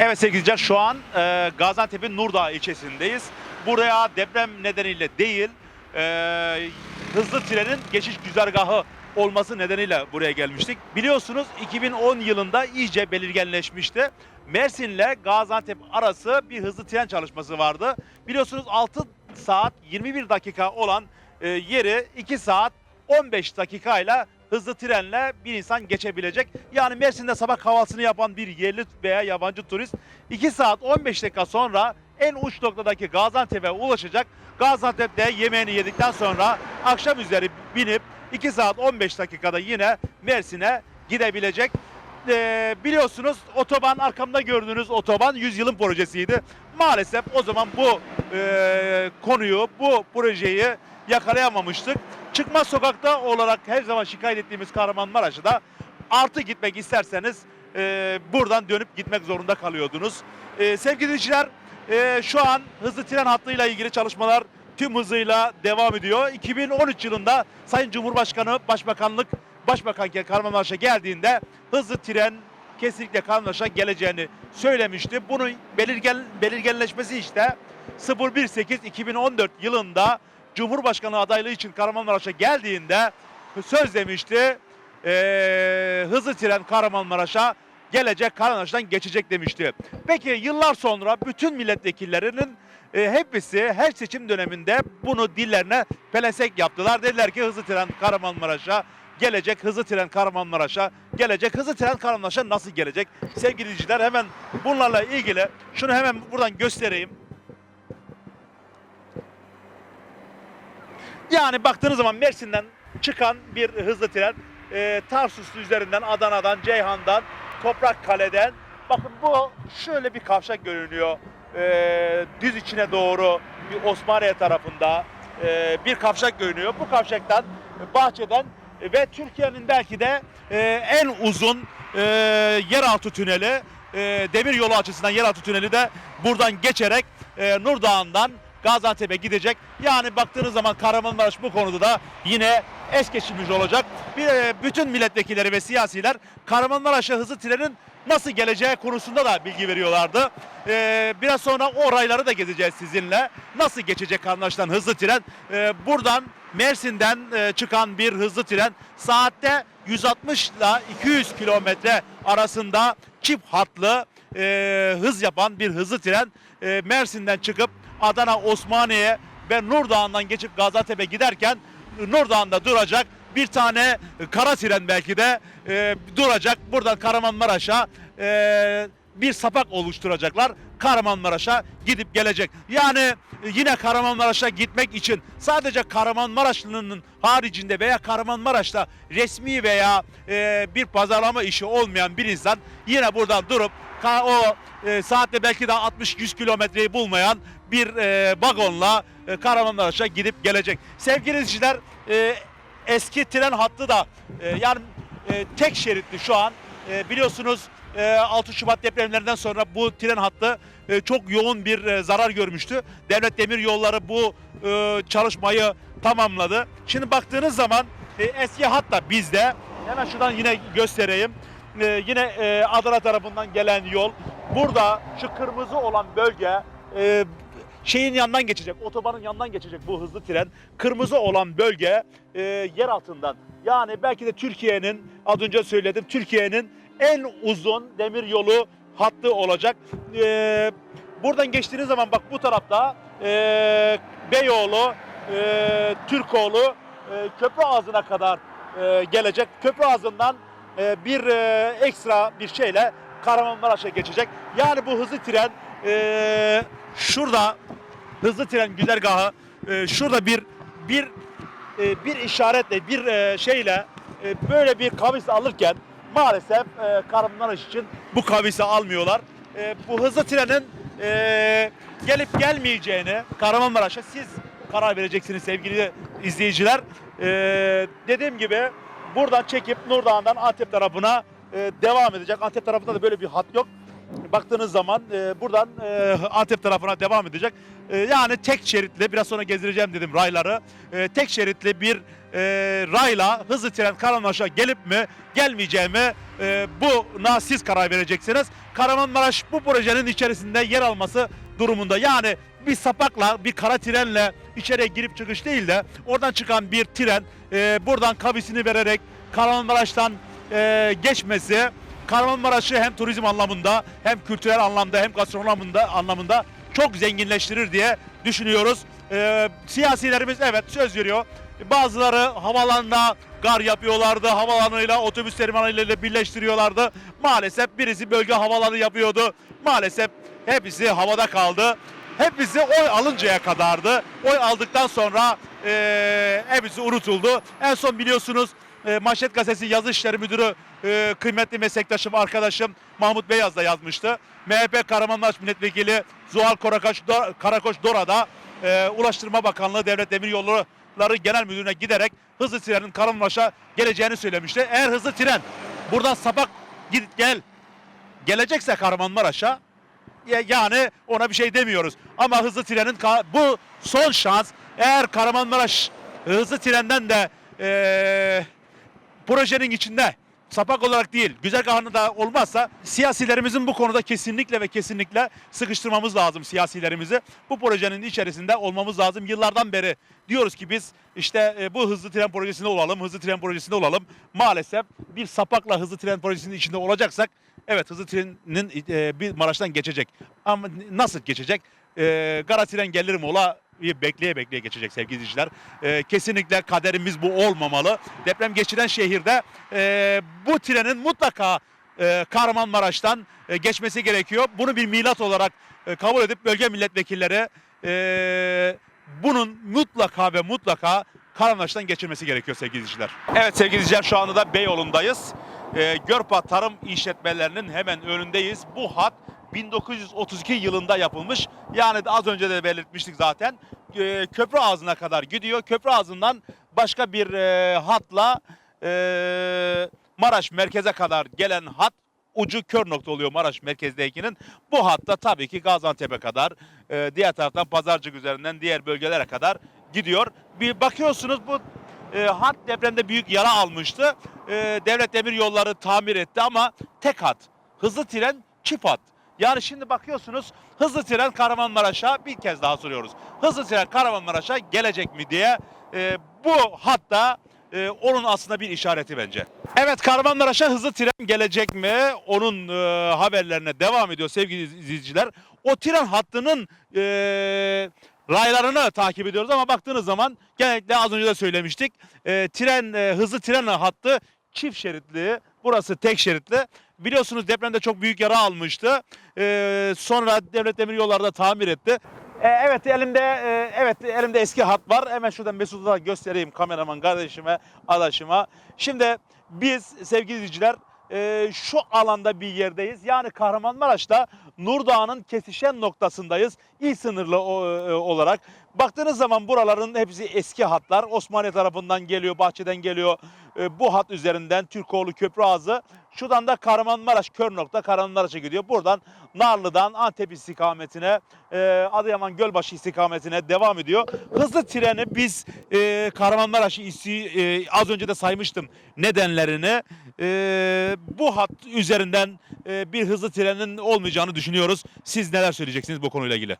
Evet sevgili şu an e, Gaziantep'in Nurdağ ilçesindeyiz. Buraya deprem nedeniyle değil e, hızlı trenin geçiş güzergahı olması nedeniyle buraya gelmiştik. Biliyorsunuz 2010 yılında iyice belirginleşmişti. Mersin'le Gaziantep arası bir hızlı tren çalışması vardı. Biliyorsunuz 6 saat 21 dakika olan e, yeri 2 saat 15 dakikayla hızlı trenle bir insan geçebilecek. Yani Mersin'de sabah kahvaltısını yapan bir yerli veya yabancı turist 2 saat 15 dakika sonra en uç noktadaki Gaziantep'e ulaşacak. Gaziantep'te yemeğini yedikten sonra akşam üzeri binip 2 saat 15 dakikada yine Mersin'e gidebilecek. Ee, biliyorsunuz otoban arkamda gördüğünüz otoban 100 yılın projesiydi. Maalesef o zaman bu e, konuyu, bu projeyi yakalayamamıştık. Çıkmaz sokakta olarak her zaman şikayet ettiğimiz Kahramanmaraş'a da artı gitmek isterseniz e, buradan dönüp gitmek zorunda kalıyordunuz. E, sevgili dinleyiciler e, şu an hızlı tren hattıyla ilgili çalışmalar tüm hızıyla devam ediyor. 2013 yılında Sayın Cumhurbaşkanı Başbakanlık Başbakanken Kahramanmaraş'a geldiğinde hızlı tren kesinlikle Kahramanmaraş'a geleceğini söylemişti. Bunun belirgen, belirgenleşmesi işte 018-2014 yılında Cumhurbaşkanı adaylığı için Kahramanmaraş'a geldiğinde söz demişti. Ee, hızlı tren Kahramanmaraş'a gelecek, Kahramanmaraş'tan geçecek demişti. Peki yıllar sonra bütün milletvekillerinin e, hepsi her seçim döneminde bunu dillerine pelesek yaptılar. Dediler ki hızlı tren Kahramanmaraş'a gelecek, hızlı tren Kahramanmaraş'a gelecek. Hızlı tren Kahramanmaraş'a nasıl gelecek? Sevgili izleyiciler hemen bunlarla ilgili şunu hemen buradan göstereyim. Yani baktığınız zaman Mersin'den çıkan bir hızlı tren e, Tarsus üzerinden Adana'dan, Ceyhan'dan, Toprakkale'den bakın bu şöyle bir kavşak görünüyor. E, düz içine doğru bir Osmaniye tarafında e, bir kavşak görünüyor. Bu kavşaktan Bahçe'den ve Türkiye'nin belki de e, en uzun e, yeraltı tüneli e, demir yolu açısından yeraltı tüneli de buradan geçerek e, Nur Dağı'ndan Gaziantep'e gidecek. Yani baktığınız zaman Kahramanmaraş bu konuda da yine es geçilmiş olacak. Bir, bütün milletvekilleri ve siyasiler Kahramanmaraş'a hızlı trenin nasıl geleceği konusunda da bilgi veriyorlardı. E, biraz sonra o rayları da gezeceğiz sizinle. Nasıl geçecek Kahramanmaraş'tan hızlı tren? E, buradan Mersin'den e, çıkan bir hızlı tren saatte 160 ile 200 kilometre arasında çift hatlı e, hız yapan bir hızlı tren e, Mersin'den çıkıp Adana, Osmaniye ve Nur Dağı'ndan geçip Gaziantep'e giderken Nur Dağı'nda duracak. Bir tane kara tren belki de e, duracak. Buradan Kahramanmaraş'a e, bir sapak oluşturacaklar. Kahramanmaraş'a gidip gelecek. Yani e, yine Kahramanmaraş'a gitmek için sadece Kahramanmaraşlı'nın haricinde veya Kahramanmaraş'ta resmi veya e, bir pazarlama işi olmayan bir insan yine buradan durup o e, saatte belki de 60-100 kilometreyi bulmayan bir e, vagonla e, Kahramanmaraş'a gidip gelecek. Sevgili izleyiciler e, eski tren hattı da e, yani e, tek şeritli şu an E, biliyorsunuz 6 Şubat depremlerinden sonra bu tren hattı e, çok yoğun bir e, zarar görmüştü. Devlet Demir Yolları bu e, çalışmayı tamamladı. Şimdi baktığınız zaman eski hat da bizde. Hemen şuradan yine göstereyim. Yine Adana tarafından gelen yol. Burada şu kırmızı olan bölge şeyin yanından geçecek, otobanın yanından geçecek bu hızlı tren. Kırmızı olan bölge yer altından. Yani belki de Türkiye'nin, az önce söyledim, Türkiye'nin en uzun demir yolu hattı olacak. E, buradan geçtiğiniz zaman bak bu tarafta e, Beyoğlu, e, Türkoğlu, e, köprü ağzına kadar e, gelecek. Köprü ağzından e, bir e, ekstra bir şeyle Kahramanmaraş'a geçecek. Yani bu hızlı tren e, şurada hızlı tren güzergahı e, şurada bir bir e, bir işaretle bir e, şeyle e, böyle bir kavis alırken maalesef e, Kahramanmaraş için bu kavisi almıyorlar. E, bu hızlı trenin e, gelip gelmeyeceğini Kahramanmaraş'a siz karar vereceksiniz sevgili izleyiciler. E, dediğim gibi buradan çekip Nurdağ'dan Antep tarafına e, devam edecek. Antep tarafında da böyle bir hat yok. Baktığınız zaman e, buradan e, Antep tarafına devam edecek. E, yani tek şeritli biraz sonra gezdireceğim dedim rayları. E, tek şeritli bir e, rayla hızlı tren Kahramanmaraş'a gelip mi gelmeyeceği mi e, buna siz karar vereceksiniz. Kahramanmaraş bu projenin içerisinde yer alması durumunda. Yani bir sapakla bir kara trenle içeriye girip çıkış değil de oradan çıkan bir tren e, buradan kavisini vererek Kahramanmaraş'tan e, geçmesi Kahramanmaraş'ı hem turizm anlamında hem kültürel anlamda hem gastronomi anlamında, anlamında çok zenginleştirir diye düşünüyoruz. E, siyasilerimiz evet söz veriyor. Bazıları havalanına gar yapıyorlardı. Havalanıyla otobüs terminaliyle birleştiriyorlardı. Maalesef birisi bölge havalanı yapıyordu. Maalesef hepsi havada kaldı. Hepsi oy alıncaya kadardı. Oy aldıktan sonra eee hepsi unutuldu. En son biliyorsunuz e, Manşet Gazetesi Yazı İşleri Müdürü e, kıymetli meslektaşım, arkadaşım Mahmut Beyaz da yazmıştı. MHP Kahramanmaraş Milletvekili Zuhal Karakaş, Do- Karakoç Dora'da e, Ulaştırma Bakanlığı Devlet Demiryolları Genel Müdürü'ne giderek hızlı trenin Kahramanmaraş'a geleceğini söylemişti. Eğer hızlı tren buradan sapak git gel gelecekse Kahramanmaraş'a ya- yani ona bir şey demiyoruz. Ama hızlı trenin bu son şans. Eğer Kahramanmaraş hızlı trenden de eee, projenin içinde sapak olarak değil güzergahında da olmazsa siyasilerimizin bu konuda kesinlikle ve kesinlikle sıkıştırmamız lazım siyasilerimizi. Bu projenin içerisinde olmamız lazım. Yıllardan beri diyoruz ki biz işte e, bu hızlı tren projesinde olalım, hızlı tren projesinde olalım. Maalesef bir sapakla hızlı tren projesinin içinde olacaksak evet hızlı trenin e, bir Maraş'tan geçecek. Ama nasıl geçecek? E, Gara tren gelir mi ola bekleye bekleye geçecek sevgili izleyiciler. E, kesinlikle kaderimiz bu olmamalı. Deprem geçiren şehirde e, bu trenin mutlaka e, Kahramanmaraş'tan e, geçmesi gerekiyor. Bunu bir milat olarak e, kabul edip bölge milletvekilleri e, bunun mutlaka ve mutlaka Kahramanmaraş'tan geçirmesi gerekiyor sevgili izleyiciler. Evet sevgili izleyiciler şu anda da Beyoğlu'ndayız. E, Görpa Tarım İşletmelerinin hemen önündeyiz. Bu hat 1932 yılında yapılmış. Yani az önce de belirtmiştik zaten. E, köprü ağzına kadar gidiyor. Köprü ağzından başka bir e, hatla e, Maraş merkeze kadar gelen hat ucu kör nokta oluyor Maraş merkezdekinin. Bu hatta tabii ki Gaziantep'e kadar, e, diğer taraftan Pazarcık üzerinden diğer bölgelere kadar gidiyor. Bir bakıyorsunuz bu e, hat depremde büyük yara almıştı. E, Devlet Demir Yolları tamir etti ama tek hat. Hızlı tren çift hat. Yani şimdi bakıyorsunuz hızlı tren Kahramanmaraş'a bir kez daha soruyoruz. Hızlı tren Kahramanmaraş'a gelecek mi diye e, bu hatta e, onun aslında bir işareti bence. Evet Kahramanmaraş'a hızlı tren gelecek mi? Onun e, haberlerine devam ediyor sevgili izleyiciler. O tren hattının e, raylarını takip ediyoruz ama baktığınız zaman genellikle az önce de söylemiştik. E, tren e, hızlı tren hattı çift şeritli. Burası tek şeritli. Biliyorsunuz depremde çok büyük yara almıştı. E, sonra Devlet Demiryolları da tamir etti. E, evet elimde e, evet elimde eski hat var. Hemen şuradan Mesut'u da göstereyim kameraman kardeşime, adaşıma. Şimdi biz sevgili izleyiciler e, şu alanda bir yerdeyiz. Yani Kahramanmaraş'ta Nurdağ'ın kesişen noktasındayız. İl sınırlı e, olarak. Baktığınız zaman buraların hepsi eski hatlar. Osmaniye tarafından geliyor, Bahçeden geliyor. E, bu hat üzerinden Türkoğlu Köprü Ağzı. Şuradan da Kahramanmaraş kör nokta Kahramanmaraş'a gidiyor. Buradan Narlı'dan Antep istikametine, e, Adıyaman Gölbaşı istikametine devam ediyor. Hızlı treni biz e, Kahramanmaraş e, az önce de saymıştım nedenlerini. E, bu hat üzerinden bir hızlı trenin olmayacağını düşünüyoruz. Siz neler söyleyeceksiniz bu konuyla ilgili?